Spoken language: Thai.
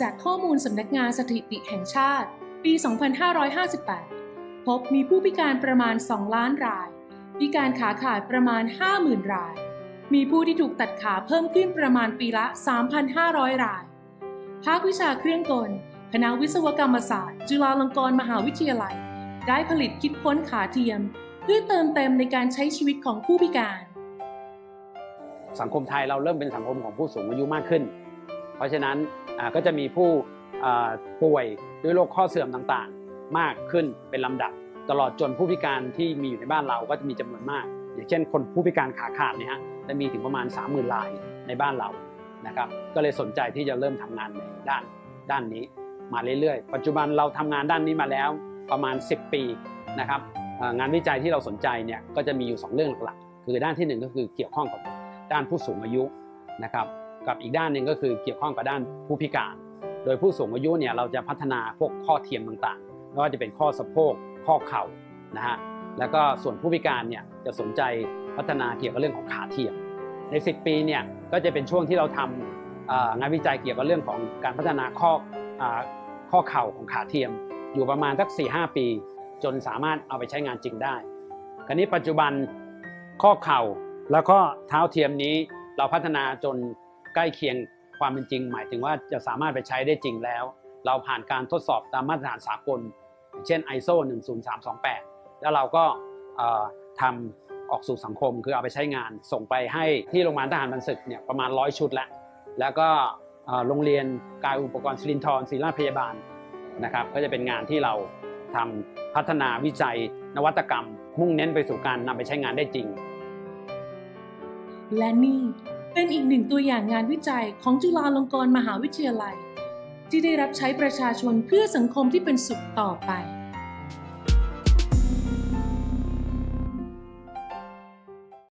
จากข้อมูลสำนักงานสถิติแห่งชาติ ปี 2558 พบมีผู้พิการประมาณ 2 ล้านราย พิการขาขาดประมาณ 50,000 ราย มีผู้ที่ถูกตัดขาเพิ่มขึ้นประมาณปีละ 3,500 ราย ภาควิชาเครื่องกล คณะวิศวกรรมศาสตร์ จุฬาลงกรณ์มหาวิทยาลัย ได้ผลิตคิดค้นขาเทียม เพื่อเติมเต็มในการใช้ชีวิตของผู้พิการ สังคมไทยเราเริ่มเป็นสังคมของผู้สูงอายุมากขึ้น เพราะฉะนั้นก็จะมีผู้ป่วยด้วยโรคข้อเสื่อมต่างๆ มากขึ้นเป็นลำดับ ตลอดจนผู้พิการที่มีอยู่ในบ้านเราก็จะมีจำนวนมาก อย่างเช่น คนผู้พิการขาขาดเนี่ยฮะจะมีถึงประมาณ 30,000รายในบ้านเรานะครับก็เลยสนใจที่จะเริ่มทำงานในด้านด้านนี้มาเรื่อยๆ ปัจจุบันเราทำงานด้านนี้มาแล้วประมาณ 10 ปีนะครับงานวิจัยที่เราสนใจเนี่ยก็จะมีอยู่ 2 เรื่องหลักๆ คือด้านที่หนึ่งก็คือเกี่ยวข้องกับ ด้านผู้สูงอายุนะครับ กับอีกด้านหนึ่งก็คือเกี่ยวข้องกับด้านผู้พิการ โดยผู้สูงอายุเนี่ยเราจะพัฒนาพวกข้อเทียมต่างๆไม่ว่าจะเป็นข้อสะโพกข้อเข่านะฮะแล้วก็ส่วนผู้พิการเนี่ยจะสนใจพัฒนาเกี่ยวกับเรื่องของขาเทียม ใน 10 ปีเนี่ยก็จะเป็นช่วงที่เราทำอ่างานวิจัยเกี่ยวกับเรื่องของการพัฒนาข้อข้อเข่าของขาเทียม อยู่ประมาณสัก 4-5 ปี จนสามารถเอาไปใช้งานจริงได้ คราวนี้ปัจจุบันข้อเข่า แล้วก็เท้าเทียมนี้เราพัฒนาจนใกล้เคียงความเป็นจริง หมายถึงว่าจะสามารถไปใช้ได้จริงแล้ว เราผ่านการทดสอบตามมาตรฐานสากลอย่างเช่น ISO 10328 แล้วเราก็ทำออกสู่สังคมคือเอาไปใช้งาน ส่งไปให้ที่โรงพยาบาลทหารบันศึกเนี่ยประมาณ100ชุดแล้ว แล้วก็โรงเรียนกายอุปกรณ์สิรินทรศิริราชพยาบาลนะครับก็จะเป็นงานที่เราทำพัฒนาวิจัยนวัตกรรม มุ่งเน้นไปสู่การนำไปใช้งานได้จริง และนี่เป็นอีกหนึ่งตัวอย่างงานวิจัยของจุฬาลงกรณ์มหาวิทยาลัย ที่ได้รับใช้ประชาชนเพื่อสังคมที่เป็นสุขต่อไป